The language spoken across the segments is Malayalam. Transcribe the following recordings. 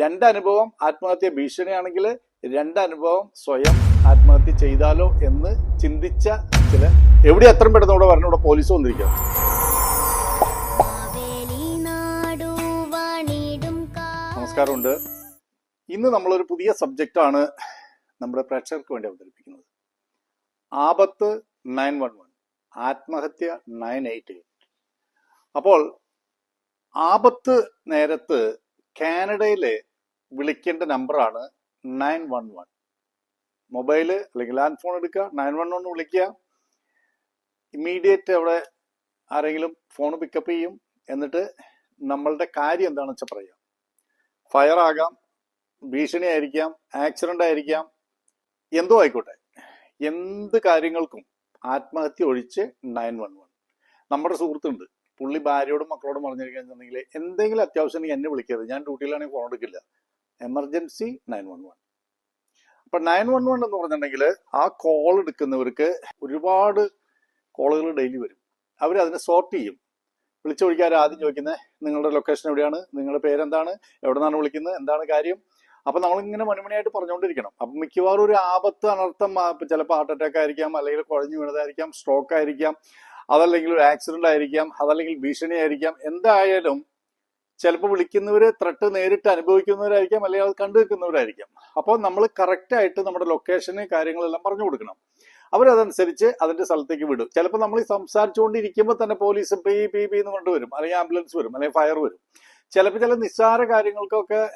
രണ്ടനുഭവം ആത്മഹത്യ ഭീഷണിയാണെങ്കിൽ രണ്ടനുഭവം സ്വയം ആത്മഹത്യ ചെയ്താലോ എന്ന് ചിന്തിച്ച ചില എവിടെ എത്രയും പെട്ടെന്ന് ഇവിടെ പറഞ്ഞു ഇവിടെ പോലീസ് വന്നിരിക്കുക നമസ്കാരമുണ്ട്. ഇന്ന് നമ്മളൊരു പുതിയ സബ്ജക്റ്റാണ് നമ്മുടെ പ്രേക്ഷകർക്ക് വേണ്ടി അവതരിപ്പിക്കുന്നത്. ആപത്ത് നയൻ വൺ വൺ ആത്മഹത്യ നയൻ എയ്റ്റ് എയ്റ്റ്. അപ്പോൾ ആപത്ത് നേരത്ത് കാനഡയിലെ വിളിക്കേണ്ട നമ്പറാണ് നയൻ വൺ വൺ. മൊബൈൽ അല്ലെങ്കിൽ ലാൻഡ് ഫോൺ എടുക്കുക നയൻ വൺ വൺ വിളിക്കുക. ഇമ്മീഡിയറ്റ് അവിടെ ആരെങ്കിലും ഫോൺ പിക്കപ്പ് ചെയ്യും. എന്നിട്ട് നമ്മളുടെ കാര്യം എന്താണെന്ന് വെച്ചാൽ പറയുക ഫയർ ആകാം ഭീഷണി ആയിരിക്കാം ആക്സിഡന്റ് ആയിരിക്കാം എന്തോ ആയിക്കോട്ടെ. എന്ത് കാര്യങ്ങൾക്കും ആത്മഹത്യ ഒഴിച്ച് നയൻ വൺ വൺ. നമ്മുടെ സുഹൃത്തുണ്ട്. പുള്ളി ഭാര്യയോടും മക്കളോടും പറഞ്ഞിരിക്കുകയാണെന്നുണ്ടെങ്കിൽ എന്തെങ്കിലും അത്യാവശ്യം എന്നെ വിളിക്കരുത്. ഞാൻ ഡ്യൂട്ടിയിലാണെങ്കിൽ ഫോൺ എടുക്കില്ല. എമർജൻസി നയൻ വൺ വൺ അപ്പൊ നയൻ വൺ വൺ എന്ന് പറഞ്ഞിട്ടുണ്ടെങ്കിൽ ആ കോൾ എടുക്കുന്നവർക്ക് ഒരുപാട് കോളുകൾ ഡെയിലി വരും. അവർ അതിനെ സോർട്ട് ചെയ്യും. വിളിച്ചു വിളിക്കാൻ ആദ്യം ചോദിക്കുന്നത് നിങ്ങളുടെ ലൊക്കേഷൻ എവിടെയാണ്? നിങ്ങളുടെ പേരെന്താണ്? എവിടെ നിന്നാണ് വിളിക്കുന്നത്? എന്താണ് കാര്യം? അപ്പൊ നമ്മളിങ്ങനെ മണിമണിയായിട്ട് പറഞ്ഞുകൊണ്ടിരിക്കണം. അപ്പൊ മിക്കവാറും ഒരു ആപത്ത് അനർത്ഥം ചിലപ്പോൾ ഹാർട്ട് അറ്റാക്ക് ആയിരിക്കാം അല്ലെങ്കിൽ കുഴഞ്ഞു വീണതായിരിക്കാം സ്ട്രോക്ക് ആയിരിക്കാം. അതല്ലെങ്കിൽ ഒരു ആക്സിഡന്റ് ആയിരിക്കാം അതല്ലെങ്കിൽ ഭീഷണി ആയിരിക്കാം എന്തായാലും ചിലപ്പോൾ വിളിക്കുന്നവര് ത്രട്ട് നേരിട്ട് അനുഭവിക്കുന്നവരായിരിക്കാം അല്ലെങ്കിൽ അത് കണ്ടു നിൽക്കുന്നവരായിരിക്കാം. അപ്പോൾ നമ്മൾ കറക്റ്റ് ആയിട്ട് നമ്മുടെ ലൊക്കേഷന് കാര്യങ്ങളെല്ലാം പറഞ്ഞു കൊടുക്കണം. അവരതനുസരിച്ച് അതിന്റെ സ്ഥലത്തേക്ക് വിടും. ചിലപ്പോൾ നമ്മൾ ഈ സംസാരിച്ചുകൊണ്ടിരിക്കുമ്പോൾ തന്നെ പോലീസ് പി പി പി എന്ന് കൊണ്ടുവരും അല്ലെങ്കിൽ ആംബുലൻസ് വരും അല്ലെങ്കിൽ ഫയർ വരും. ചിലപ്പോൾ ചില നിസ്സാര കാര്യങ്ങൾക്കൊക്കെ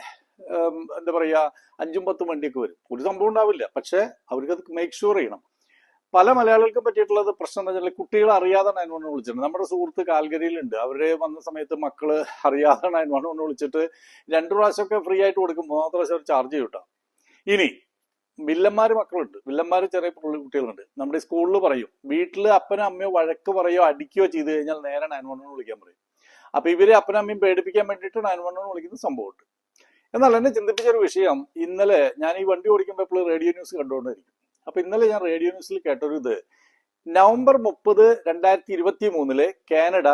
എന്താ പറയുക അഞ്ചും പത്തും വണ്ടിയൊക്കെ വരും. ഒരു സംഭവം ഉണ്ടാവില്ല. പക്ഷെ അവർക്ക് അത് മേക്ക് ഷുവർ ചെയ്യണം. പല മലയാളികൾക്കും പറ്റിയിട്ടുള്ളത് പ്രശ്നം എന്താ വെച്ചാൽ കുട്ടികൾ അറിയാതെ നയൻ വൺ വിളിച്ചിട്ടുണ്ട്. നമ്മുടെ സുഹൃത്ത് കാൽഗരിയിലുണ്ട്. അവർ വന്ന സമയത്ത് മക്കൾ അറിയാതെ നയൻ വൺ വിളിച്ചിട്ട് രണ്ടു പ്രാവശ്യമൊക്കെ ഫ്രീ ആയിട്ട് കൊടുക്കും. മൂന്നാമത്തെ പ്രാവശ്യം അവർ ചാർജ് ചെയ്യൂട്ടാ ഇനി വില്ലന്മാര് മക്കളുണ്ട്. വില്ലന്മാര് ചെറിയ കുട്ടികളുണ്ട്. നമ്മുടെ സ്കൂളിൽ പറയും. വീട്ടിൽ അപ്പനും അമ്മയോ വഴക്ക് പറയോ അടിക്കുകയോ ചെയ്തു കഴിഞ്ഞാൽ നേരെ നയൻ വൺ വിളിക്കാൻ പറയും. അപ്പൊ ഇവരെ അപ്പനും അമ്മയും പേടിപ്പിക്കാൻ വേണ്ടിയിട്ട് നയൻ വൺ വിളിക്കുന്ന സംഭവമുണ്ട്. എന്നാൽ എന്നെ ചിന്തിപ്പിച്ച ഒരു വിഷയം ഇന്നലെ ഞാൻ ഈ വണ്ടി ഓടിക്കുമ്പോൾ എപ്പോഴും റേഡിയോ ന്യൂസ് കണ്ടുകൊണ്ടിരിക്കും അപ്പൊ ഇന്നലെ ഞാൻ റേഡിയോ ന്യൂസിൽ കേട്ടൊരു ഇത്. നവംബർ മുപ്പത് രണ്ടായിരത്തി ഇരുപത്തി മൂന്നിൽ കാനഡ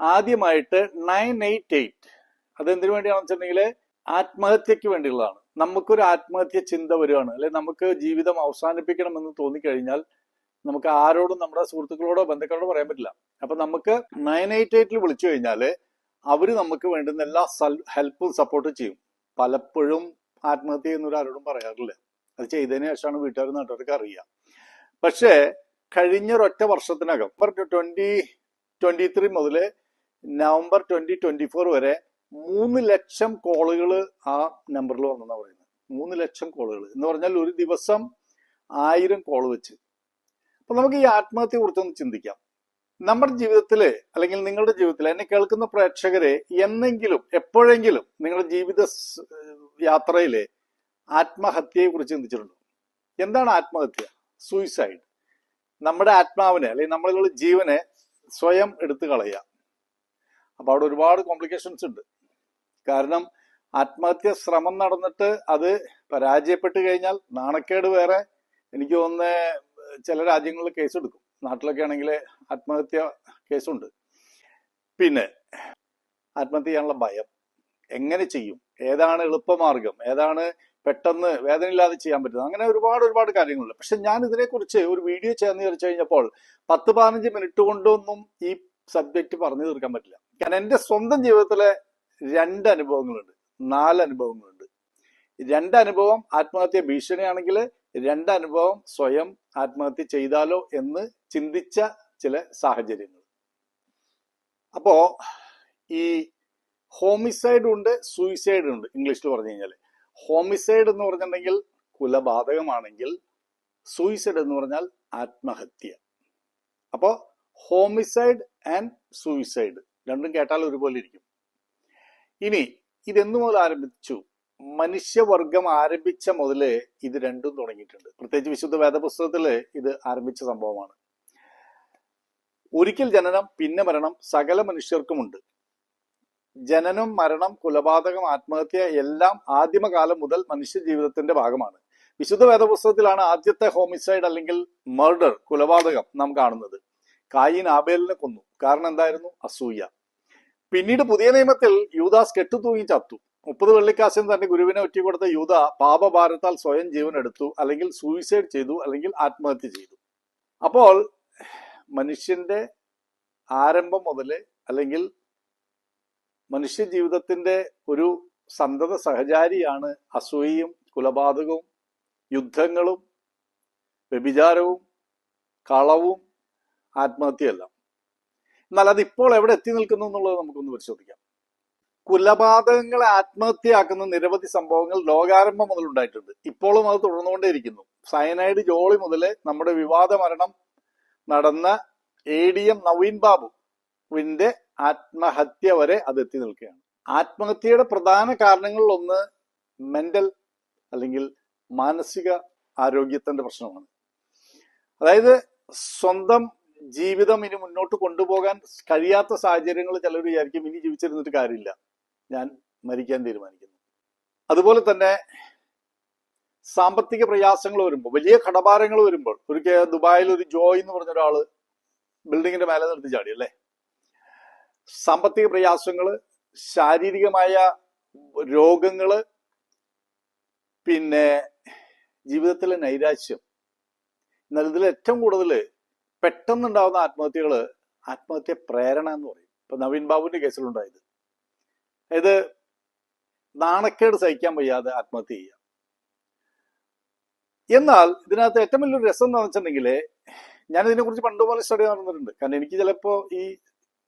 ആദ്യമായിട്ട് നയൻ എയ്റ്റ് എയ്റ്റ് അതെന്തിനു വേണ്ടിയാണെന്ന് വെച്ചിട്ടുണ്ടെങ്കിൽ ആത്മഹത്യക്ക് വേണ്ടിയുള്ളതാണ്. നമുക്കൊരു ആത്മഹത്യ ചിന്ത വരുവാണ് അല്ലെ നമുക്ക് ജീവിതം അവസാനിപ്പിക്കണം എന്ന് തോന്നിക്കഴിഞ്ഞാൽ നമുക്ക് ആരോടും നമ്മുടെ സുഹൃത്തുക്കളോടോ ബന്ധുക്കളോടോ പറയാൻ പറ്റില്ല. അപ്പൊ നമുക്ക് നയൻ എയ്റ്റ് എയ്റ്റിൽ വിളിച്ചു കഴിഞ്ഞാൽ അവർ നമുക്ക് വേണ്ടുന്ന എല്ലാ ഹെൽപ്പും സപ്പോർട്ടും ചെയ്യും. പലപ്പോഴും ആത്മഹത്യ എന്നൊരു ആരോടും പറയാറില്ല. അത് ചെയ്തതിന് ശേഷമാണ് വീട്ടുകാർ നാട്ടുകാർക്ക് അറിയുക പക്ഷേ കഴിഞ്ഞ ഒരൊറ്റ വർഷത്തിനകം ട്വന്റി ട്വന്റി ത്രീ മുതൽ നവംബർ ട്വന്റി ട്വന്റി ഫോർ വരെ മൂന്ന് ലക്ഷം കോളുകൾ ആ നമ്പറിൽ വന്നെന്നാണ് പറയുന്നത്. മൂന്ന് ലക്ഷം കോളുകൾ. എന്ന് പറഞ്ഞാൽ ഒരു ദിവസം ആയിരം കോൾ വെച്ച്. അപ്പൊ നമുക്ക് ഈ ആത്മഹത്യയെ കുറിച്ചൊന്ന് ചിന്തിക്കാം. നമ്മുടെ ജീവിതത്തിൽ അല്ലെങ്കിൽ നിങ്ങളുടെ ജീവിതത്തിൽ എന്നെ കേൾക്കുന്ന പ്രേക്ഷകരെ എന്നെങ്കിലും എപ്പോഴെങ്കിലും നിങ്ങളുടെ ജീവിത യാത്രയിൽ ആത്മഹത്യയെ കുറിച്ച് ചിന്തിച്ചിട്ടുണ്ടോ. എന്താണ് ആത്മഹത്യ? സൂയിസൈഡ് നമ്മുടെ ആത്മാവിനെ അല്ലെങ്കിൽ നമ്മളുടെ ജീവനെ സ്വയം എടുത്തു കളയുക. അപ്പൊ അവിടെ ഒരുപാട് കോംപ്ലിക്കേഷൻസ് ഉണ്ട്. കാരണം ആത്മഹത്യ ശ്രമം നടന്നിട്ട് അത് പരാജയപ്പെട്ട് കഴിഞ്ഞാൽ നാണക്കേട് വേറെ. എനിക്ക് തോന്നുന്ന ചില രാജ്യങ്ങളിൽ കേസ് എടുക്കും. നാട്ടിലൊക്കെ ആണെങ്കിൽ ആത്മഹത്യ കേസുണ്ട് പിന്നെ ആത്മഹത്യ ചെയ്യാനുള്ള ഭയം. എങ്ങനെ ചെയ്യും? ഏതാണ് എളുപ്പമാർഗം? ഏതാണ് പെട്ടെന്ന് വേദനയില്ലാതെ ചെയ്യാൻ പറ്റുന്നത്. അങ്ങനെ ഒരുപാട് ഒരുപാട് കാര്യങ്ങളുണ്ട്. പക്ഷെ ഞാൻ ഇതിനെക്കുറിച്ച് ഒരു വീഡിയോ ചെയ്യാന്ന് വിചാരിച്ചു കഴിഞ്ഞപ്പോൾ പത്ത് പതിനഞ്ച് മിനിറ്റ് കൊണ്ടൊന്നും ഈ സബ്ജക്റ്റ് പറഞ്ഞു തീർക്കാൻ പറ്റില്ല. കാരണം എന്റെ സ്വന്തം ജീവിതത്തിലെ രണ്ട് അനുഭവങ്ങളുണ്ട്. നാല് അനുഭവങ്ങളുണ്ട്. രണ്ട് അനുഭവം ആത്മഹത്യ ഭീഷണിയാണെങ്കിൽ രണ്ട് അനുഭവം സ്വയം ആത്മഹത്യ ചെയ്താലോ എന്ന് ചിന്തിച്ച ചില സാഹചര്യങ്ങൾ. അപ്പോ ഈ ഹോമിസൈഡ് ഉണ്ട് സൂയിസൈഡ് ഉണ്ട് ഇംഗ്ലീഷിൽ പറഞ്ഞു കഴിഞ്ഞാൽ ഹോമിസൈഡ് എന്ന് പറഞ്ഞിട്ടുണ്ടെങ്കിൽ കുലപാതകമാണെങ്കിൽ സൂയിസൈഡ് എന്ന് പറഞ്ഞാൽ ആത്മഹത്യ. അപ്പോ ഹോമിസൈഡ് ആൻഡ് സൂയിസൈഡ് രണ്ടും കേട്ടാൽ ഒരുപോലെ ഇരിക്കും. ഇനി ഇതെന്നു മുതൽ ആരംഭിച്ചു? മനുഷ്യവർഗം ആരംഭിച്ച മുതൽ ഇത് രണ്ടും തുടങ്ങിയിട്ടുണ്ട്. പ്രത്യേകിച്ച് വിശുദ്ധ വേദപുസ്തകത്തിൽ ഇത് ആരംഭിച്ച സംഭവമാണ്. ഒരിക്കൽ ജനനം പിന്നെ മരണം സകല മനുഷ്യർക്കുമുണ്ട്. ജനനം മരണം കൊലപാതകം ആത്മഹത്യ എല്ലാം ആദിമകാലം മുതൽ മനുഷ്യ ജീവിതത്തിന്റെ ഭാഗമാണ്. വിശുദ്ധ വേദപുസ്തകത്തിലാണ് ആദ്യത്തെ ഹോമിസൈഡ് അല്ലെങ്കിൽ മർഡർ കൊലപാതകം നാം കാണുന്നത്. കായിൻ ആബേലിനെ കൊന്നു. കാരണം എന്തായിരുന്നു? അസൂയ. പിന്നീട് പുതിയ നിയമത്തിൽ യൂദാസ് കെട്ടുതൂങ്ങി ചത്തു. മുപ്പത് വെള്ളിക്കാശിന് തന്റെ ഗുരുവിനെ ഒറ്റിക്കൊടുത്ത യൂത പാപഭാരത്താൽ സ്വയം ജീവൻ എടുത്തു അല്ലെങ്കിൽ സൂയിസൈഡ് ചെയ്തു അല്ലെങ്കിൽ ആത്മഹത്യ ചെയ്തു. അപ്പോൾ മനുഷ്യന്റെ ആരംഭം മുതൽ അല്ലെങ്കിൽ മനുഷ്യ ജീവിതത്തിന്റെ ഒരു സന്തത സഹചാരിയാണ് അസൂയയും കുലപാതകവും യുദ്ധങ്ങളും വ്യഭിചാരവും കളവും ആത്മഹത്യയെല്ലാം. എന്നാൽ അതിപ്പോൾ എവിടെ എത്തി നിൽക്കുന്നു എന്നുള്ളത് നമുക്കൊന്ന് പരിശോധിക്കാം. കുലപാതകങ്ങളെ ആത്മഹത്യയാക്കുന്ന നിരവധി സംഭവങ്ങൾ ലോകാരംഭം മുതൽ ഉണ്ടായിട്ടുണ്ട്. ഇപ്പോഴും അത് തുടർന്നുകൊണ്ടേയിരിക്കുന്നു. സയനൈഡ് ജോളി മുതൽ നമ്മുടെ വിവാദ മരണം നടന്ന എ ഡി എം നവീൻ ബാബുവിന്റെ ആത്മഹത്യ വരെ അത് എത്തി നിൽക്കുകയാണ്. ആത്മഹത്യയുടെ പ്രധാന കാരണങ്ങളിൽ ഒന്ന് മെന്റൽ അല്ലെങ്കിൽ മാനസിക ആരോഗ്യത്തിന്റെ പ്രശ്നമാണ്. അതായത് സ്വന്തം ജീവിതം ഇനി മുന്നോട്ട് കൊണ്ടുപോകാൻ കഴിയാത്ത സാഹചര്യങ്ങൾ ചിലർ വിചാരിക്കും ഇനി ജീവിച്ചിരുന്നിട്ട് കാര്യമില്ല. ഞാൻ മരിക്കാൻ തീരുമാനിക്കുന്നു. അതുപോലെ തന്നെ സാമ്പത്തിക പ്രയാസങ്ങൾ വരുമ്പോൾ വലിയ കടഭാരങ്ങൾ വരുമ്പോൾ ഒരു ദുബായിൽ ഒരു ജോയ് എന്ന് പറഞ്ഞ ഒരാൾ ബിൽഡിങ്ങിന്റെ മേലെ നിർത്തി ചാടി അല്ലേ? സാമ്പത്തിക പ്രയാസങ്ങൾ ശാരീരികമായ രോഗങ്ങൾ പിന്നെ ജീവിതത്തിലെ നൈരാശ്യം. എന്നാൽ ഇതിൽ ഏറ്റവും കൂടുതൽ പെട്ടെന്നുണ്ടാവുന്ന ആത്മഹത്യകൾ ആത്മഹത്യ പ്രേരണ എന്ന് പറയും. ഇപ്പൊ നവീൻ ബാബുവിന്റെ കേസിലുണ്ടായത്. അതായത് നാണക്കേട് സഹിക്കാൻ വയ്യാതെ ആത്മഹത്യ ചെയ്യുക. എന്നാൽ ഇതിനകത്ത് ഏറ്റവും വലിയൊരു രസം എന്ന് വെച്ചിട്ടുണ്ടെങ്കിൽ ഞാൻ ഇതിനെക്കുറിച്ച് പണ്ട് പോലെ സ്റ്റഡി നടന്നിട്ടുണ്ട്. കാരണം എനിക്ക് ചിലപ്പോൾ ഈ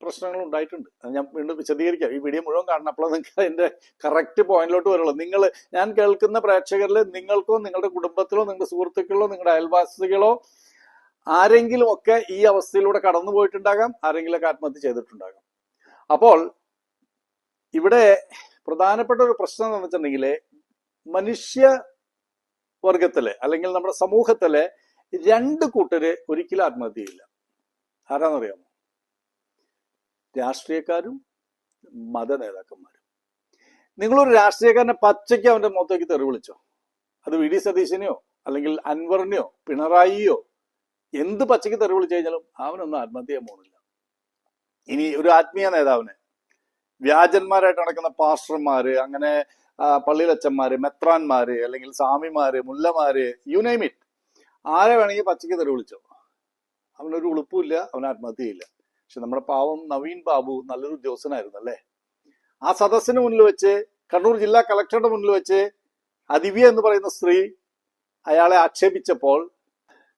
പ്രശ്നങ്ങൾ ഉണ്ടായിട്ടുണ്ട് ഞാൻ വീണ്ടും വിശദീകരിക്കാം. ഈ വീഡിയോ മുഴുവൻ കാണണം അപ്പോൾ നിങ്ങൾക്ക് അതിന്റെ കറക്റ്റ് പോയിന്റിലോട്ട് വരുള്ളൂ. നിങ്ങൾ ഞാൻ കേൾക്കുന്ന പ്രേക്ഷകരിൽ നിങ്ങൾക്കോ നിങ്ങളുടെ കുടുംബത്തിലോ നിങ്ങളുടെ സുഹൃത്തുക്കളോ നിങ്ങളുടെ അയൽവാസികളോ ആരെങ്കിലും ഒക്കെ ഈ അവസ്ഥയിലൂടെ കടന്നു പോയിട്ടുണ്ടാകാം. ആരെങ്കിലുമൊക്കെ ആത്മഹത്യ ചെയ്തിട്ടുണ്ടാകാം. അപ്പോൾ ഇവിടെ പ്രധാനപ്പെട്ട ഒരു പ്രശ്നം എന്ന് വെച്ചിട്ടുണ്ടെങ്കിൽ മനുഷ്യ വർഗത്തിലെ അല്ലെങ്കിൽ നമ്മുടെ സമൂഹത്തിലെ രണ്ട് കൂട്ടര് ഒരിക്കലും ആത്മഹത്യ ചെയ്യില്ല ആരാന്നറിയാമോ? രാഷ്ട്രീയക്കാരും മത നേതാക്കന്മാരും. നിങ്ങളൊരു രാഷ്ട്രീയക്കാരനെ പച്ചയ്ക്ക് അവന്റെ മുഖത്തേക്ക് തെറി വിളിച്ചോ? അത് വി ഡി സതീശനെയോ അല്ലെങ്കിൽ അൻവറിനെയോ പിണറായിയോ എന്ത് പച്ചയ്ക്ക് തെറി വിളിച്ചു കഴിഞ്ഞാലും അവനൊന്നും ആത്മഹത്യ ചെയ്യാൻ പോകുന്നില്ല. ഇനി ഒരു ആത്മീയ നേതാവിനെ വ്യാജന്മാരായിട്ട് നടക്കുന്ന പാസ്റ്റർമാര് അങ്ങനെ പള്ളിയിലച്ചന്മാര് മെത്രാന്മാര് അല്ലെങ്കിൽ സ്വാമിമാര് മുല്ലമാര് യു നെയിം ഇറ്റ് ആരെ വേണമെങ്കിൽ പച്ചയ്ക്ക് തെറി വിളിച്ചോ? അവനൊരു ഉളുപ്പില്ല അവൻ ആത്മഹത്യ ചെയ്യില്ല പക്ഷെ നമ്മുടെ പാവം നവീൻ ബാബു നല്ലൊരു ഉദ്യോഗസ്ഥനായിരുന്നു അല്ലേ? ആ സദസ്സിന് മുന്നിൽ വെച്ച് കണ്ണൂർ ജില്ലാ കളക്ടറുടെ മുന്നിൽ വെച്ച് അതിവ്യ എന്ന് പറയുന്ന സ്ത്രീ അയാളെ ആക്ഷേപിച്ചപ്പോൾ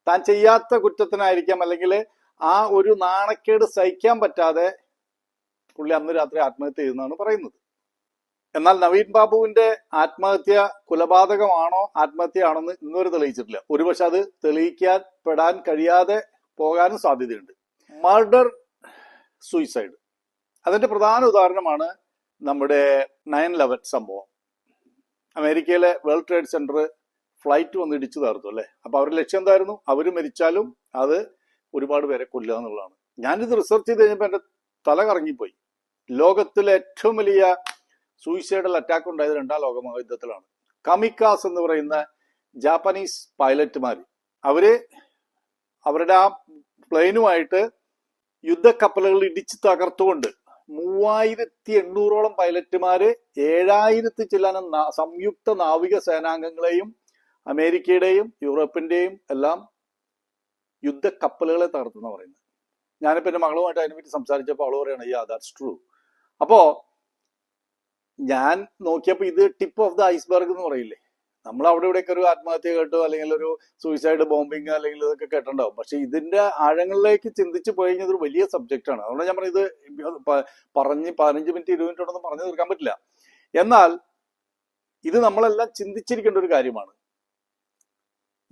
താൻ ചെയ്യാത്ത കുറ്റത്തിനായിരിക്കാം അല്ലെങ്കിൽ ആ ഒരു നാണക്കേട് സഹിക്കാൻ പറ്റാതെ പുള്ളി അന്ന് രാത്രി ആത്മഹത്യ ചെയ്യുന്നതാണ് പറയുന്നത്. എന്നാൽ നവീൻ ബാബുവിന്റെ ആത്മഹത്യ കൊലപാതകമാണോ ആത്മഹത്യയാണെന്ന് ഇന്നുവരെ തെളിയിച്ചിട്ടില്ല. ഒരുപക്ഷെ അത് തെളിയിക്കാൻ പെടാൻ കഴിയാതെ പോകാനും സാധ്യതയുണ്ട്. മർഡർ സൂയിസൈഡ് അതിന്റെ പ്രധാന ഉദാഹരണമാണ് നമ്മുടെ നയൻ ലെവൻ സംഭവം. അമേരിക്കയിലെ വേൾഡ് ട്രേഡ് സെന്റർ ഫ്ലൈറ്റ് വന്ന് ഇടിച്ചു തകർത്തു അല്ലേ? അപ്പൊ അവരുടെ ലക്ഷ്യം എന്തായിരുന്നു? അവർ മരിച്ചാലും അത് ഒരുപാട് പേരെ കൊല്ലുക എന്നുള്ളതാണ്. ഞാനിത് റിസർച്ച് ചെയ്ത് കഴിഞ്ഞപ്പോൾ എന്റെ തല കറങ്ങിപ്പോയി. ലോകത്തിലെ ഏറ്റവും വലിയ സൂയിസൈഡൽ അറ്റാക്ക് ഉണ്ടായത് രണ്ടാം ലോക മഹായുദ്ധത്തിലാണ് കമിക്കാസ് എന്ന് പറയുന്ന ജാപ്പനീസ് പൈലറ്റുമാർ അവർ അവരുടെ ആ പ്ലെയിനുമായിട്ട് യുദ്ധക്കപ്പലുകൾ ഇടിച്ച് തകർത്തുകൊണ്ട് മൂവായിരത്തി എണ്ണൂറോളം പൈലറ്റുമാര് ഏഴായിരത്തി ചില്ലാനം സംയുക്ത നാവിക സേനാംഗങ്ങളെയും അമേരിക്കയുടെയും യൂറോപ്പിന്റെയും എല്ലാം യുദ്ധക്കപ്പലുകളെ തകർത്തെന്ന് പറയുന്നത്. ഞാനിപ്പോ എന്റെ മകളുമായിട്ട് അതിനെപ്പറ്റി സംസാരിച്ചപ്പോൾ അവൾ പറയണ യാ ദാറ്റ്സ് ട്രൂ അപ്പോ ഞാൻ നോക്കിയപ്പോ ഇത് ടിപ്പ് ഓഫ് ദ ഐസ്ബർഗ് എന്ന് പറയില്ലേ? നമ്മൾ അവിടെ ഇവിടെയൊക്കെ ഒരു ആത്മഹത്യ കേട്ടോ അല്ലെങ്കിൽ ഒരു സൂയിസൈഡ് ബോംബിങ് അല്ലെങ്കിൽ ഇതൊക്കെ കേട്ടിട്ടുണ്ടാവും. പക്ഷെ ഇതിന്റെ ആഴങ്ങളിലേക്ക് ചിന്തിച്ച് പോയി കഴിഞ്ഞാൽ ഒരു വലിയ സബ്ജക്റ്റ് ആണ്. അതുകൊണ്ട് ഞാൻ പറഞ്ഞത് പറഞ്ഞ് പതിനഞ്ച് മിനിറ്റ് ഇരുപത് മിനിറ്റ് ഒന്നും പറഞ്ഞു തീർക്കാൻ പറ്റില്ല. എന്നാൽ ഇത് നമ്മളെല്ലാം ചിന്തിച്ചിരിക്കേണ്ട ഒരു കാര്യമാണ്.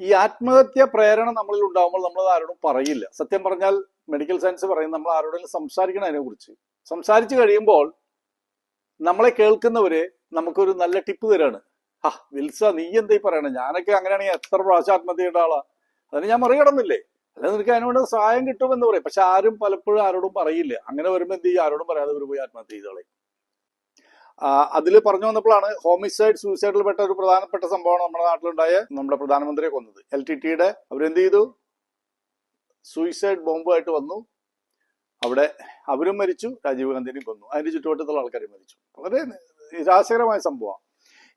ഈ ആത്മഹത്യ പ്രേരണ നമ്മളിൽ ഉണ്ടാകുമ്പോൾ നമ്മൾ ആരോടും പറയില്ല. സത്യം പറഞ്ഞാൽ മെഡിക്കൽ സയൻസ് പറയും നമ്മൾ ആരോടെങ്കിലും സംസാരിക്കണം അതിനെ കുറിച്ച് സംസാരിച്ചു കഴിയുമ്പോൾ നമ്മളെ കേൾക്കുന്നവര് നമുക്കൊരു നല്ല ടിപ്പ് തരാണ്. ആ വിൽസ നീ എന്തായി പറയണേ? ഞാനൊക്കെ അങ്ങനെയാണെങ്കിൽ എത്ര പ്രാവശ്യം ആത്മഹത്യ ചെയ്യേണ്ട ആളാ. അതിന് ഞാൻ മറികടന്നില്ലേ അല്ല നിനക്ക് അതിനോട് സഹായം കിട്ടുമെന്ന് പറയും. പക്ഷെ ആരും പലപ്പോഴും ആരോടും പറയില്ല. അങ്ങനെ വരുമ്പോൾ എന്ത് ചെയ്യും? ആരോടും പറയാതെ ഒരു പോയി ആത്മഹത്യ ചെയ്തോളെ. അതിൽ പറഞ്ഞു വന്നപ്പോഴാണ് ഹോമിസൈഡ് സൂയിസൈഡിൽ പെട്ട ഒരു പ്രധാനപ്പെട്ട സംഭവമാണ് നമ്മുടെ നാട്ടിലുണ്ടായ നമ്മുടെ പ്രധാനമന്ത്രിയെ കൊന്നത്. എൽ ടി ടിയുടെ അവരെന്ത് ചെയ്തു? സൂയിസൈഡ് ബോംബുമായിട്ട് വന്നു. അവിടെ അവരും മരിച്ചു രാജീവ് ഗാന്ധിനെയും കൊന്നു. അതിന്റെ ചുറ്റുവട്ടത്തുള്ള ആൾക്കാരും മരിച്ചു. വളരെ നിരാശകരമായ സംഭവമാണ്.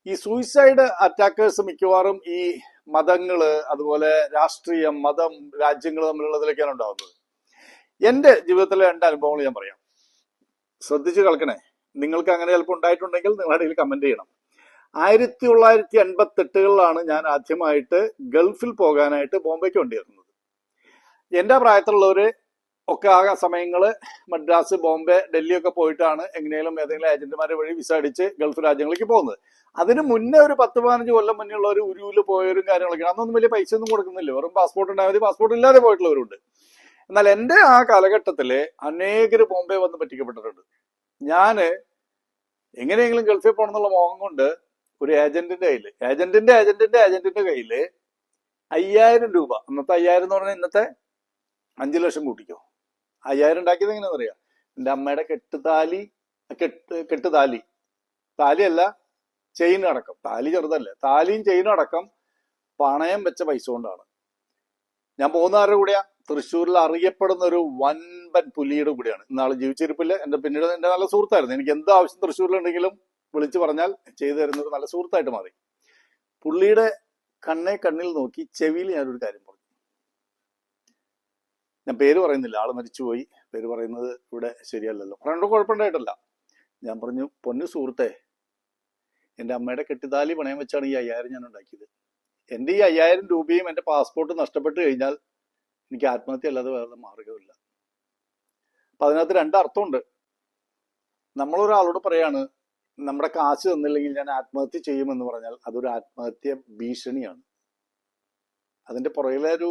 ഈ സൂയിസൈഡ് അറ്റാക്കേഴ്സ് മിക്കവാറും ഈ മതങ്ങൾ അതുപോലെ രാഷ്ട്രീയം മതം രാജ്യങ്ങൾ തമ്മിലുള്ളതിലൊക്കെയാണ് ഉണ്ടാകുന്നത് എന്റെ ജീവിതത്തിലെ രണ്ട് അനുഭവങ്ങൾ ഞാൻ പറയാം. ശ്രദ്ധിച്ചു കേൾക്കണേ. നിങ്ങൾക്ക് അങ്ങനെ ചിലപ്പോൾ ഉണ്ടായിട്ടുണ്ടെങ്കിൽ നിങ്ങളുടെ ഇടയിൽ കമന്റ് ചെയ്യണം. ആയിരത്തി തൊള്ളായിരത്തി എൺപത്തി എട്ടുകളിലാണ് ഞാൻ ആദ്യമായിട്ട് ഗൾഫിൽ പോകാനായിട്ട് ബോംബെക്ക് വേണ്ടി ഇറങ്ങുന്നത്. എന്റെ പ്രായത്തിലുള്ളവര് ഒക്കെ ആ സമയങ്ങൾ മദ്രാസ് ബോംബെ ഡൽഹി ഒക്കെ പോയിട്ടാണ് എങ്ങനെയും ഏതെങ്കിലും ഏജന്റുമാരെ വഴി വിസ അടിച്ച് ഗൾഫ് രാജ്യങ്ങളിലേക്ക് പോകുന്നത്. അതിന് മുന്നേ ഒരു പത്ത് പതിനഞ്ച് കൊല്ലം മുന്നേ ഒരു ഉരുവിൽ പോയവരും കാര്യങ്ങളൊക്കെ അന്നൊന്നും വലിയ പൈസ ഒന്നും കൊടുക്കുന്നില്ല. വെറും പാസ്പോർട്ട് ഉണ്ടായാൽ മതി. പാസ്പോർട്ട് ഇല്ലാതെ പോയിട്ടുള്ളവരുണ്ട്. എന്നാൽ എന്റെ ആ കാലഘട്ടത്തിൽ അനേകര് ബോംബെ വന്ന് പറ്റിക്കപ്പെട്ടിട്ടുണ്ട്. ഞാൻ എങ്ങനെയെങ്കിലും ഗൾഫിൽ പോകണം എന്നുള്ള മോഹം കൊണ്ട് ഒരു ഏജന്റിന്റെ കയ്യിൽ ഏജന്റിന്റെ ഏജന്റിന്റെ ഏജന്റിന്റെ കയ്യിൽ അയ്യായിരം രൂപ. അന്നത്തെ അയ്യായിരം എന്ന് പറഞ്ഞാൽ ഇന്നത്തെ അഞ്ചു ലക്ഷം കൂട്ടിക്കോ. അയ്യായിരം ഉണ്ടാക്കിയത് എങ്ങനെയാണെന്ന് അറിയാം എന്റെ അമ്മയുടെ കെട്ടുതാലി കെട്ട് കെട്ടുതാലി. താലിയല്ല ചെയിൻ അടക്കം. താലി ചെറുതല്ലേ. താലിയും ചെയിനും അടക്കം പണയം വെച്ച പൈസ കൊണ്ടാണ്. ഞാൻ പോകുന്ന ആരുടെ കൂടെയാ? തൃശ്ശൂരിൽ അറിയപ്പെടുന്ന ഒരു വൻപൻ പുലിയുടെ കൂടെയാണ്. ഇന്നാൾ ജീവിച്ചിരിപ്പില്ല. എന്റെ പിന്നീട് എന്റെ നല്ല സുഹൃത്തായിരുന്നു. എനിക്ക് എന്ത് ആവശ്യം തൃശ്ശൂരിലുണ്ടെങ്കിലും വിളിച്ചു പറഞ്ഞാൽ ചെയ്തു തരുന്ന ഒരു നല്ല സുഹൃത്തായിട്ട് മാറി. പുള്ളിയുടെ കണ്ണെ കണ്ണിൽ നോക്കി ചെവിയിൽ ഞാനൊരു കാര്യം ഞാൻ പേര് പറയുന്നില്ല. ആൾ മരിച്ചുപോയി. പേര് പറയുന്നത് ഇവിടെ ശരിയല്ലല്ലോ. പറഞ്ഞിട്ട് കുഴപ്പമുണ്ടായിട്ടല്ല. ഞാൻ പറഞ്ഞു പൊന്നു സുഹൃത്തെ എന്റെ അമ്മയുടെ കെട്ടിത്താലി പണയം വെച്ചാണ് ഈ അയ്യായിരം ഞാൻ ഉണ്ടാക്കിയത്. എന്റെ ഈ അയ്യായിരം രൂപയും എന്റെ പാസ്പോർട്ട് നഷ്ടപ്പെട്ട് കഴിഞ്ഞാൽ എനിക്ക് ആത്മഹത്യ അല്ലാതെ വേറെ മാർഗമില്ല അപ്പം അതിനകത്ത് രണ്ടർത്ഥമുണ്ട് നമ്മളൊരാളോട് പറയാണ് നമ്മുടെ കാശ് തന്നില്ലെങ്കിൽ ഞാൻ ആത്മഹത്യ ചെയ്യുമെന്ന് പറഞ്ഞാൽ അതൊരു ആത്മഹത്യ ഭീഷണിയാണ്. അതിന്റെ പുറകിലെ ഒരു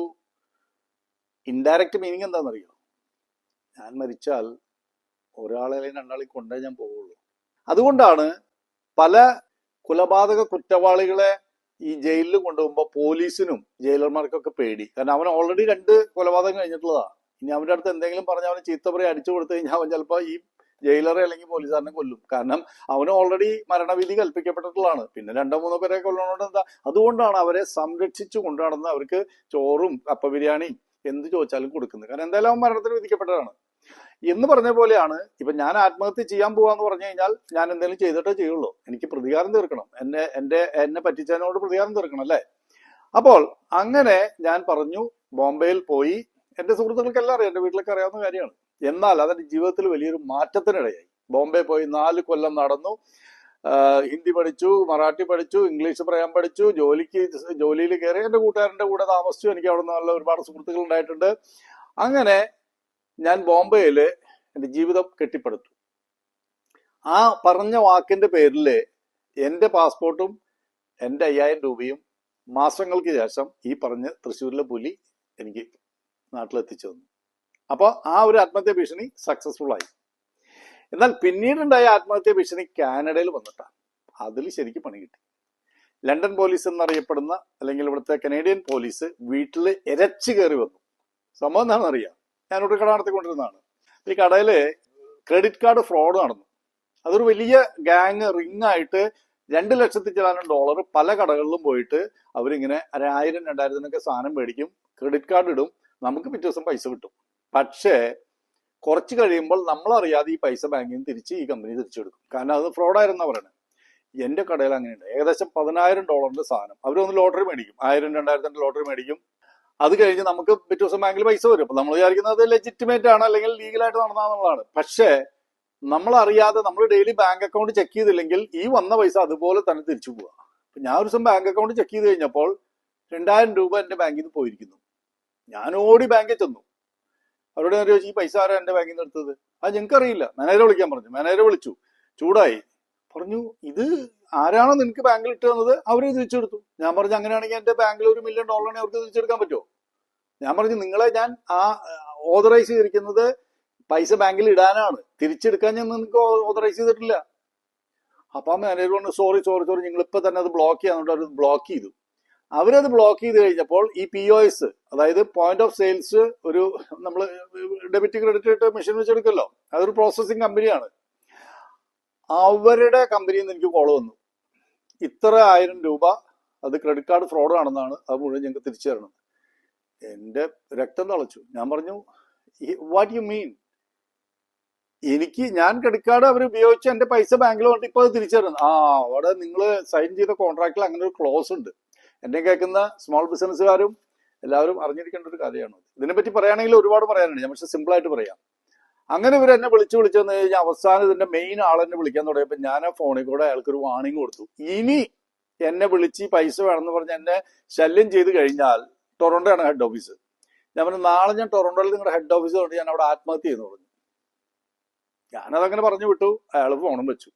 ഇൻഡയറക്റ്റ് മീനിങ് എന്താണെന്നറിയോ? ഞാൻ മരിച്ചാൽ ഒരാളെ അല്ലെങ്കിൽ രണ്ടാളെ കൊണ്ടേ ഞാൻ പോവുള്ളൂ. അതുകൊണ്ടാണ് പല കൊലപാതക കുറ്റവാളികളെ ഈ ജയിലിൽ കൊണ്ടുപോകുമ്പോൾ പോലീസിനും ജയിലർമാർക്കൊക്കെ പേടി. കാരണം അവൻ ഓൾറെഡി രണ്ട് കൊലപാതകം കഴിഞ്ഞിട്ടുള്ളതാണ്. ഇനി അവന്റെ അടുത്ത് എന്തെങ്കിലും പറഞ്ഞ് അവന് ചീത്ത പറയും അടിച്ചു കൊടുത്തു കഴിഞ്ഞാൽ അവൻ ചിലപ്പോൾ ഈ ജയിലറെ അല്ലെങ്കിൽ പോലീസുകാരനെ കൊല്ലും. കാരണം അവന് ഓൾറെഡി മരണവിധി കൽപ്പിക്കപ്പെട്ടിട്ടുള്ളതാണ്. പിന്നെ രണ്ടോ മൂന്നോ പേരെ കൊല്ലണോണ്ട് എന്താ? അതുകൊണ്ടാണ് അവരെ സംരക്ഷിച്ചു കൊണ്ടുനടന്ന് അവർക്ക് ചോറും കപ്പ ബിരിയാണിയും എന്ത് ചോദിച്ചാലും കൊടുക്കുന്നത്. കാരണം എന്തായാലും അവൻ മരണത്തിന് വിധിക്കപ്പെട്ടതാണ്. എന്ന് പറഞ്ഞ പോലെയാണ് ഇപ്പൊ ഞാൻ ആത്മഹത്യ ചെയ്യാൻ പോവാന്ന് പറഞ്ഞു കഴിഞ്ഞാൽ ഞാൻ എന്തെങ്കിലും ചെയ്തിട്ടേ ചെയ്യുള്ളൂ. എനിക്ക് പ്രതികാരം തീർക്കണം. എന്നെ എന്റെ എന്നെ പറ്റിച്ചതിനോട് പ്രതികാരം തീർക്കണം അല്ലേ? അപ്പോൾ അങ്ങനെ ഞാൻ പറഞ്ഞു ബോംബെയിൽ പോയി. എന്റെ സുഹൃത്തുക്കൾക്കെല്ലാം അറിയാം എന്റെ വീട്ടിലൊക്കെ അറിയാവുന്ന കാര്യമാണ്. എന്നാൽ അതെന്റെ ജീവിതത്തിൽ വലിയൊരു മാറ്റത്തിനിടയായി. ബോംബെ പോയി നാല് കൊല്ലം നടന്നു. ഹിന്ദി പഠിച്ചു മറാഠി പഠിച്ചു ഇംഗ്ലീഷ് പറയാൻ പഠിച്ചു ജോലിക്ക് ജോലിയിൽ കയറി എന്റെ കൂട്ടുകാരന്റെ കൂടെ താമസിച്ചു. എനിക്ക് അവിടെ നല്ല ഒരുപാട് സുഹൃത്തുക്കൾ ഉണ്ടായിട്ടുണ്ട്. അങ്ങനെ ഞാൻ ബോംബെയിൽ എന്റെ ജീവിതം കെട്ടിപ്പടുത്തു. ആ പറഞ്ഞ വാക്കിന്റെ പേരിൽ എന്റെ പാസ്പോർട്ടും എന്റെ അയ്യായിരം രൂപയും മാസങ്ങൾക്ക് ശേഷം ഈ പറഞ്ഞ തൃശ്ശൂരിലെ പുലി എനിക്ക് നാട്ടിലെത്തിച്ചു തന്നു. അപ്പോൾ ആ ഒരു ആത്മഹത്യ ഭീഷണി സക്സസ്ഫുൾ ആയി. എന്നാൽ പിന്നീടുണ്ടായ ആത്മഹത്യ ഭീഷണി കാനഡയിൽ വന്നിട്ടാണ്. അതിൽ ശരിക്കും പണി കിട്ടി. ലണ്ടൻ പോലീസ് എന്നറിയപ്പെടുന്ന അല്ലെങ്കിൽ ഇവിടുത്തെ കനേഡിയൻ പോലീസ് വീട്ടിൽ ഇരച്ചു കയറി വന്നു. സംഭവം എന്താണെന്ന് അറിയാം? ഒരു കട നടത്തിക്കൊണ്ടിരുന്നതാണ്. ഈ കടയിൽ ക്രെഡിറ്റ് കാർഡ് ഫ്രോഡ് നടന്നു. അതൊരു വലിയ ഗാങ് റിംഗ് ആയിട്ട് രണ്ട് ലക്ഷത്തി ചിലാനും ഡോളർ പല കടകളിലും പോയിട്ട് അവരിങ്ങനെ ഒരായിരം രണ്ടായിരത്തിനൊക്കെ സാധനം മേടിക്കും ക്രെഡിറ്റ് കാർഡ് ഇടും നമുക്ക് പിറ്റേ ദിവസം പൈസ കിട്ടും. പക്ഷേ കുറച്ച് കഴിയുമ്പോൾ നമ്മളറിയാതെ ഈ പൈസ ബാങ്കിൽ നിന്ന് തിരിച്ച് ഈ കമ്പനി തിരിച്ചെടുക്കും. കാരണം അത് ഫ്രോഡായിരുന്ന പറയുന്നത് എന്റെ കടയിൽ അങ്ങനെയുണ്ട്. ഏകദേശം പതിനായിരം ഡോളറിന്റെ സാധനം. അവരൊന്ന് ലോട്ടറി മേടിക്കും. ആയിരം രണ്ടായിരത്തിന്റെ ലോട്ടറി മേടിക്കും. അത് കഴിഞ്ഞ് നമുക്ക് പിറ്റേ ദിവസം ബാങ്കിൽ പൈസ വരും. അപ്പൊ നമ്മൾ വിചാരിക്കുന്നത് ലെജിറ്റിമേറ്റ് ആണ് അല്ലെങ്കിൽ ലീഗലായിട്ട് നടന്നതാണെന്നുള്ളതാണ് പക്ഷേ നമ്മൾ അറിയാതെ നമ്മൾ ഡെയിലി ബാങ്ക് അക്കൗണ്ട് ചെക്ക് ചെയ്തില്ലെങ്കിൽ ഈ വന്ന പൈസ അതുപോലെ തന്നെ തിരിച്ചു പോവുക അപ്പൊ ഞാൻ ഒരു ദിവസം ബാങ്ക് അക്കൗണ്ട് ചെക്ക് ചെയ്ത് കഴിഞ്ഞപ്പോൾ രണ്ടായിരം രൂപ എന്റെ ബാങ്കിൽ നിന്ന് പോയിരിക്കുന്നു. ഞാൻ ഓടി ബാങ്കിൽ ചെന്നു. അവരോട് ഞാൻ ചോദിച്ചു ഈ പൈസ ആരാ എന്റെ ബാങ്കിൽ നിന്ന് എടുത്തത്? അത് ഞങ്ങൾക്ക് അറിയില്ല. മാനേജറെ വിളിക്കാൻ പറഞ്ഞു. മാനേജറെ വിളിച്ചു. ചൂടായി. പറഞ്ഞു ഇത് ആരാണോ നിനക്ക് ബാങ്കിൽ ഇട്ട് തന്നത്? അവർ തിരിച്ചെടുത്തു. ഞാൻ പറഞ്ഞു അങ്ങനെയാണെങ്കിൽ എന്റെ ബാങ്കിൽ ഒരു മില്യൺ ഡോളറിനെ അവർക്ക് തിരിച്ചെടുക്കാൻ പറ്റുമോ? ഞാൻ പറഞ്ഞു നിങ്ങളെ ഞാൻ ആ ഓതറൈസ് ചെയ്തിരിക്കുന്നത് പൈസ ബാങ്കിൽ ഇടാനാണ്. തിരിച്ചെടുക്കാൻ ഞാൻ നിങ്ങൾക്ക് ഓതറൈസ് ചെയ്തിട്ടില്ല. അപ്പൊ മാനേജർ പറഞ്ഞു സോറി സോറി സോറി നിങ്ങൾ ഇപ്പൊ തന്നെ അത് ബ്ലോക്ക് ചെയ്യാന്നുണ്ട് അവർ ബ്ലോക്ക് ചെയ്തു. അവരത് ബ്ലോക്ക് ചെയ്ത് കഴിഞ്ഞപ്പോൾ ഈ പി ഒ എസ് അതായത് പോയിന്റ് ഓഫ് സെയിൽസ് ഒരു നമ്മൾ ഡെബിറ്റ് ക്രെഡിറ്റ് മെഷീൻ വെച്ചെടുക്കല്ലോ. അതൊരു പ്രോസസ്സിംഗ് കമ്പനിയാണ് അവരുടെ കമ്പനിയിൽ നിന്ന് എനിക്ക് കോൾ വന്നു. ഇത്ര ആയിരം രൂപ അത് ക്രെഡിറ്റ് കാർഡ് ഫ്രോഡ് ആണെന്നാണ് അത് മുഴുവൻ ഞങ്ങൾക്ക് തിരിച്ചു തരണം എന്റെ രക്തം തളച്ചു. ഞാൻ പറഞ്ഞു വാട്ട് യു മീൻ എനിക്ക് ഞാൻ ക്രെഡിറ്റ് കാർഡ് അവർ ഉപയോഗിച്ച് എന്റെ പൈസ ബാങ്കിൽ വന്നിട്ട് ഇപ്പൊ അത് തിരിച്ചു തരണം ആ അവിടെ നിങ്ങൾ സൈൻ ചെയ്ത കോൺട്രാക്റ്റിൽ അങ്ങനെ ഒരു ക്ലോസ് ഉണ്ട്. എന്നെ കേൾക്കുന്ന സ്മോൾ ബിസിനസ്സുകാരും എല്ലാവരും അറിഞ്ഞിരിക്കേണ്ട ഒരു കാര്യമാണ്. ഇതിനെപ്പറ്റി പറയുകയാണെങ്കിൽ ഒരുപാട് പറയാനുണ്ട്. ഞാൻ പക്ഷെ സിമ്പിൾ ആയിട്ട് പറയാം. അങ്ങനെ ഇവർ എന്നെ വിളിച്ചു വിളിച്ചു വന്നു കഴിഞ്ഞാൽ അവസാനം ഇതിന്റെ മെയിൻ ആളെന്നെ വിളിക്കാൻ തുടങ്ങിയപ്പോൾ ഞാൻ ആ ഫോണിൽ കൂടെ അയാൾക്ക് ഒരു വാണിംഗ് കൊടുത്തു. ഇനി എന്നെ വിളിച്ച് പൈസ വേണമെന്ന് പറഞ്ഞ് എന്നെ ശല്യം ചെയ്ത് കഴിഞ്ഞാൽ ടൊറന്റോ ആണ് ഹെഡ് ഓഫീസ് ഞാൻ പറഞ്ഞു നാളെ ഞാൻ ടൊറന്റോയിൽ നിങ്ങളുടെ ഹെഡ് ഓഫീസ് കൊണ്ട് ഞാൻ അവിടെ ആത്മഹത്യ ചെയ്യുന്നു പറഞ്ഞു. ഞാനതങ്ങനെ പറഞ്ഞു വിട്ടു. അയാൾ ഫോണും വെച്ചു.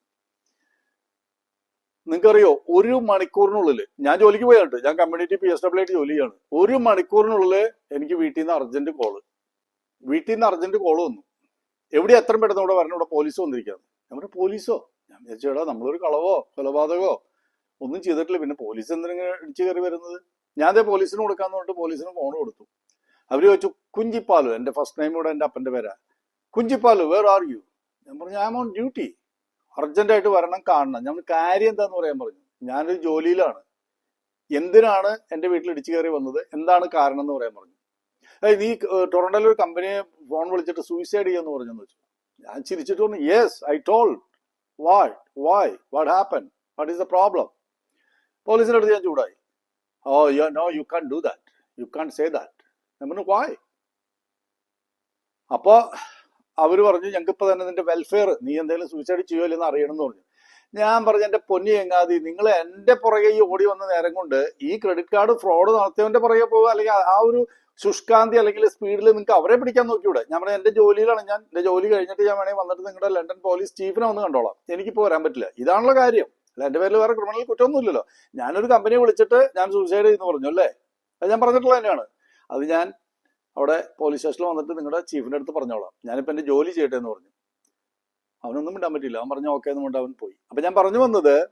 നിങ്ങൾക്കറിയോ ഒരു മണിക്കൂറിനുള്ളിൽ ഞാൻ ജോലിക്ക് പോയാണ്ട് ഞാൻ കമ്മ്യൂണിറ്റി പി എസ് ഡബ്ല്യു ആയിട്ട് ജോലി ചെയ്യാണ്. ഒരു മണിക്കൂറിനുള്ളിൽ എനിക്ക് വീട്ടിൽ നിന്ന് അർജന്റ് കോൾ വീട്ടിൽ നിന്ന് അർജന്റ് കോൾ വന്നു. എവിടെ എത്ര പെട്ടെന്ന് ഇവിടെ വരണം ഇവിടെ പോലീസ് വന്നിരിക്കുകയാണ്. നമ്മുടെ പോലീസോ? ഞാൻ വിചാരിച്ചേടാ നമ്മളൊരു കളവോ കൊലപാതകമോ ഒന്നും ചെയ്തിട്ടില്ല പിന്നെ പോലീസ് എന്തിനാ ഇടിച്ചു കയറി വരുന്നത്? ഞാൻ അതേ പോലീസിന് കൊടുക്കാന്ന് പറഞ്ഞിട്ട് പോലീസിന് ഫോൺ കൊടുത്തു. അവർ ചോദിച്ചു കുഞ്ചിപ്പാലു? എന്റെ ഫസ്റ്റ് നെയിം ഇവിടെ എന്റെ അപ്പന്റെ പേരാ. കുഞ്ചിപ്പാലു വേർ ആർ യു ഞാൻ പറഞ്ഞു I am on duty urgent ആയിട്ട് വരണം കാണണം. നമ്മൾ കാര്യം എന്താന്ന് പറയാൻ പറഞ്ഞു. ഞാനൊരു ജോലിയിലാണ്. എന്തിനാണ് എന്റെ വീട്ടിൽ ഇടിച്ചു കയറി വന്നത്? എന്താണ് കാരണം എന്ന് പറയാൻ പറഞ്ഞു. അതായത് നീ ടൊറണ്ടോയിൽ ഒരു കമ്പനിയെ ഫോൺ വിളിച്ചിട്ട് സൂയിസൈഡ് ചെയ്യാന്ന് പറഞ്ഞെന്ന് വെച്ചു. ഞാൻ ചിരിച്ചിട്ട് പറഞ്ഞു yes I told why why what happen what is the problem പോലീസിന്റെ അടുത്ത് ഞാൻ ചൂടായി. ഓ you know you can do that you can say that ഞാൻ പറഞ്ഞു വായ് അപ്പോ അവർ പറഞ്ഞു ഞങ്ങൾക്കിപ്പോൾ തന്നെ നിന്റെ വെൽഫെയർ നീ എന്തെങ്കിലും സൂയിസൈഡ് ചെയ്യോ ഇല്ലെന്ന് അറിയണം എന്ന് പറഞ്ഞു. ഞാൻ പറഞ്ഞു എന്റെ പൊന്നി എങ്ങാതി നിങ്ങൾ എന്റെ പുറകെ ഈ ഓടി വന്ന നേരം കൊണ്ട് ഈ ക്രെഡിറ്റ് കാർഡ് ഫ്രോഡ് നടത്തിയവന്റെ പുറകെ പോകുക അല്ലെങ്കിൽ ആ- ഒരു ശുഷ്കാന്തി അല്ലെങ്കിൽ സ്പീഡിൽ നിങ്ങൾക്ക് അവരെ പിടിക്കാൻ നോക്കിയൂടെ ഞാൻ പറഞ്ഞു എന്റെ ജോലിയിലാണ് ഞാൻ എന്റെ ജോലി കഴിഞ്ഞിട്ട് ഞാൻ വേണമെങ്കിൽ വന്നിട്ട് നിങ്ങളുടെ ലണ്ടൻ പോലീസ് ചീഫിനെ ഒന്ന് കണ്ടോളാം. എനിക്ക് വരാൻ പറ്റില്ല. ഇതാണല്ലോ കാര്യം. അല്ല എന്റെ പേരിൽ വേറെ ക്രിമിനൽ കുറ്റമൊന്നുമില്ലല്ലോ. ഞാനൊരു കമ്പനിയെ വിളിച്ചിട്ട് ഞാൻ സൂസൈഡ് ചെയ്യുന്നു പറഞ്ഞു അല്ലേ? അത് ഞാൻ പറഞ്ഞിട്ടുള്ള തന്നെയാണ്. അത് ഞാൻ അവിടെ പോലീസ് സ്റ്റേഷനിൽ വന്നിട്ട് നിങ്ങളുടെ ചീഫിന്റെ അടുത്ത് പറഞ്ഞോളാം. ഞാനിപ്പോ എന്റെ ജോലി ചെയ്യട്ടെ എന്ന് പറഞ്ഞു. അവനൊന്നും മിണ്ടാൻ പറ്റില്ല അവൻ പറഞ്ഞു ഓക്കെ എന്ന് കൊണ്ട് അവൻ പോയി. അപ്പൊ ഞാൻ പറഞ്ഞു വന്നത്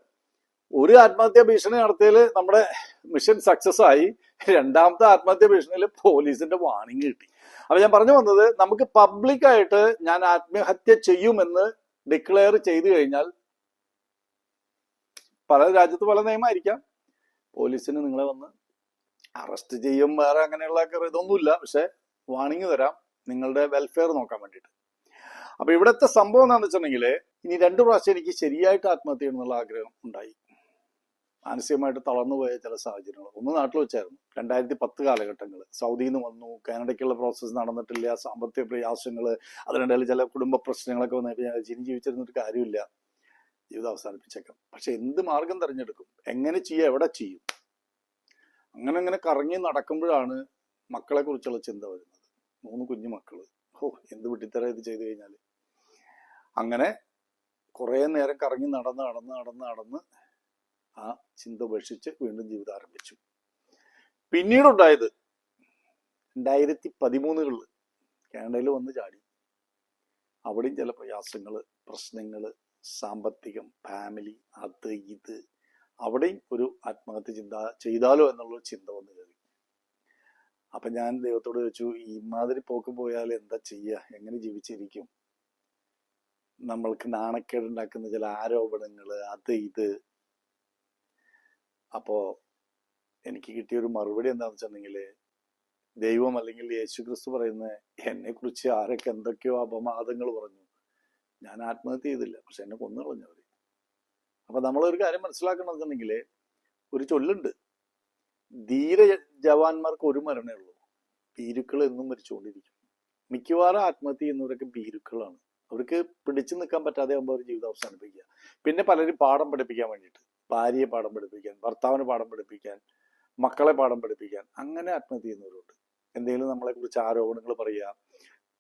ഒരു ആത്മഹത്യാ ഭീഷണി നടത്തിയാൽ നമ്മുടെ മിഷൻ സക്സസ് ആയി. രണ്ടാമത്തെ ആത്മഹത്യാ ഭീഷണിയിൽ പോലീസിന്റെ വാണിംഗ് കിട്ടി. അപ്പൊ ഞാൻ പറഞ്ഞു വന്നത് നമുക്ക് പബ്ലിക്കായിട്ട് ഞാൻ ആത്മഹത്യ ചെയ്യുമെന്ന് ഡിക്ലെയർ ചെയ്തു കഴിഞ്ഞാൽ പല രാജ്യത്ത് പല നിയമമായിരിക്കാം. പോലീസിന് നിങ്ങളെ വന്ന് അറസ്റ്റ് ചെയ്യും വേറെ അങ്ങനെയുള്ള ഇതൊന്നുമില്ല. പക്ഷെ വാണിംഗ് തരാം. നിങ്ങളുടെ വെൽഫെയർ നോക്കാൻ വേണ്ടിയിട്ട്. അപ്പൊ ഇവിടുത്തെ സംഭവം എന്താണെന്ന് വെച്ചിട്ടുണ്ടെങ്കിൽ ഇനി രണ്ടു പ്രാവശ്യം എനിക്ക് ശരിയായിട്ട് ആത്മഹത്യ ചെയ്യണമെന്നുള്ള ആഗ്രഹം ഉണ്ടായി. മാനസികമായിട്ട് തളർന്നു പോയ ചില സാഹചര്യങ്ങൾ. ഒന്ന് നാട്ടിൽ വെച്ചായിരുന്നു. രണ്ടായിരത്തി പത്ത് കാലഘട്ടങ്ങൾ. സൗദിയിൽ നിന്ന് വന്നു. കാനഡയ്ക്കുള്ള പ്രോസസ്സ് നടന്നിട്ടില്ല. സാമ്പത്തിക പ്രയാസങ്ങൾ. അതിനിടയിൽ ചില കുടുംബ പ്രശ്നങ്ങളൊക്കെ വന്നപ്പോൾ ഞാൻ ഇനി ജീവിച്ചിരുന്നിട്ട് കാര്യമില്ല. ജീവിതം അവസാനിപ്പിച്ചേക്കാം. പക്ഷെ എന്ത് മാർഗം തിരഞ്ഞെടുക്കും? എങ്ങനെ ചെയ്യുക എവിടെ ചെയ്യും? അങ്ങനെ അങ്ങനെ കറങ്ങി നടക്കുമ്പോഴാണ് മക്കളെ കുറിച്ചുള്ള ചിന്ത വരുന്നത്. മൂന്ന് കുഞ്ഞു മക്കൾ. ഓ എന്ത് വിട്ടിത്തര ഇത് ചെയ്തു കഴിഞ്ഞാൽ അങ്ങനെ കുറേ നേരം കറങ്ങി നടന്ന് നടന്ന് നടന്ന് നടന്ന് ആ ചിന്ത ഉപേക്ഷിച്ച് വീണ്ടും ജീവിതം ആരംഭിച്ചു. പിന്നീടുണ്ടായത് രണ്ടായിരത്തി പതിമൂന്നുകളിൽ കാനഡയിൽ വന്ന് ചാടി. അവിടെയും ചില പ്രയാസങ്ങൾ പ്രശ്നങ്ങൾ സാമ്പത്തികം ഫാമിലി അത് ഇത് അവിടെയും ഒരു ആത്മഹത്യ ചിന്ത ചെയ്താലോ എന്നുള്ള ചിന്ത വന്നു കയറി. അപ്പൊ ഞാൻ ദൈവത്തോട് ചോദിച്ചു ഈ മാതിരി പോക്ക് പോയാൽ എന്താ ചെയ്യുക എങ്ങനെ ജീവിച്ചിരിക്കും? നമ്മൾക്ക് നാണക്കേടുണ്ടാക്കുന്ന ചില ആരോപണങ്ങൾ അത് ഇത്. അപ്പോ എനിക്ക് കിട്ടിയ ഒരു മറുപടി എന്താന്ന് വെച്ചിട്ടുണ്ടെങ്കിൽ ദൈവം അല്ലെങ്കിൽ യേശു ക്രിസ്തു പറയുന്ന എന്നെ കുറിച്ച് ആരൊക്കെ എന്തൊക്കെയോ അപവാദങ്ങൾ പറഞ്ഞു. ഞാൻ ആത്മഹത്യ ചെയ്തില്ല പക്ഷെ എന്നെ കൊന്നു കളഞ്ഞവര് അപ്പൊ നമ്മളൊരു കാര്യം മനസ്സിലാക്കണമെന്നുണ്ടെങ്കിൽ ഒരു ചൊല്ലുണ്ട്. ധീര ജവാന്മാർക്ക് ഒരു മരണേ ഉള്ളൂ. ഭീരുക്കൾ എന്നും മരിച്ചുകൊണ്ടിരിക്കും. മിക്കവാറും ആത്മഹത്യ ചെയ്യുന്നവരൊക്കെ ഭീരുക്കളാണ്. അവർക്ക് പിടിച്ചു നിൽക്കാൻ പറ്റാതെ ആകുമ്പോൾ അവർ ജീവിതം അവസാനിപ്പിക്കുക. പിന്നെ പലരും പാഠം പഠിപ്പിക്കാൻ വേണ്ടിയിട്ട്. ഭാര്യയെ പാഠം പഠിപ്പിക്കാൻ ഭർത്താവിന് പാഠം പഠിപ്പിക്കാൻ മക്കളെ പാഠം പഠിപ്പിക്കാൻ അങ്ങനെ ആത്മഹത്യ ചെയ്യുന്നവരുണ്ട്. എന്തെങ്കിലും നമ്മളെ കുറിച്ച് ആരോപണങ്ങൾ പറയുക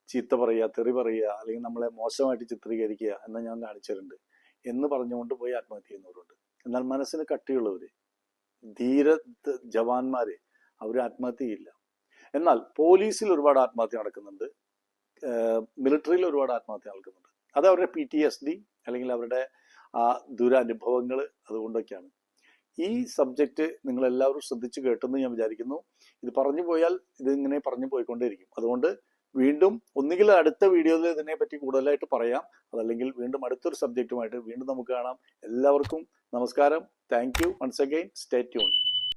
ചീത്ത പറയുക തെറി പറയുക അല്ലെങ്കിൽ നമ്മളെ മോശമായിട്ട് ചിത്രീകരിക്കുക എന്ന് ഞാൻ കാണിച്ചിട്ടുണ്ട് എന്ന് പറഞ്ഞുകൊണ്ട് പോയി ആത്മഹത്യ ചെയ്യുന്നവരുണ്ട്. എന്നാൽ മനസ്സിന് കട്ടിയുള്ളവര് ധീര ജവാന്മാരെ അവർ ആത്മഹത്യ ചെയ്യില്ല. എന്നാൽ പോലീസിൽ ഒരുപാട് ആത്മഹത്യ നടക്കുന്നുണ്ട്. മിലിറ്ററിയിൽ ഒരുപാട് ആത്മഹത്യ നടക്കുന്നുണ്ട്. അത് അവരുടെ പി ടി എസ് ഡി അല്ലെങ്കിൽ അവരുടെ ആ ദുരനുഭവങ്ങൾ അതുകൊണ്ടൊക്കെയാണ്. ഈ സബ്ജക്റ്റ് നിങ്ങൾ എല്ലാവരും ശ്രദ്ധിച്ചു കേട്ടെന്ന് ഞാൻ വിചാരിക്കുന്നു. ഇത് പറഞ്ഞു പോയാൽ ഇത് ഇങ്ങനെ പറഞ്ഞു പോയിക്കൊണ്ടേയിരിക്കും. അതുകൊണ്ട് വീണ്ടും ഒന്നുകിൽ അടുത്ത വീഡിയോയിൽ ഇതിനെ പറ്റി കൂടുതലായിട്ട് പറയാം. അതല്ലെങ്കിൽ വീണ്ടും അടുത്തൊരു സബ്ജക്റ്റുമായിട്ട് വീണ്ടും നമുക്ക് കാണാം. എല്ലാവർക്കും നമസ്കാരം. Thank you once again stay tune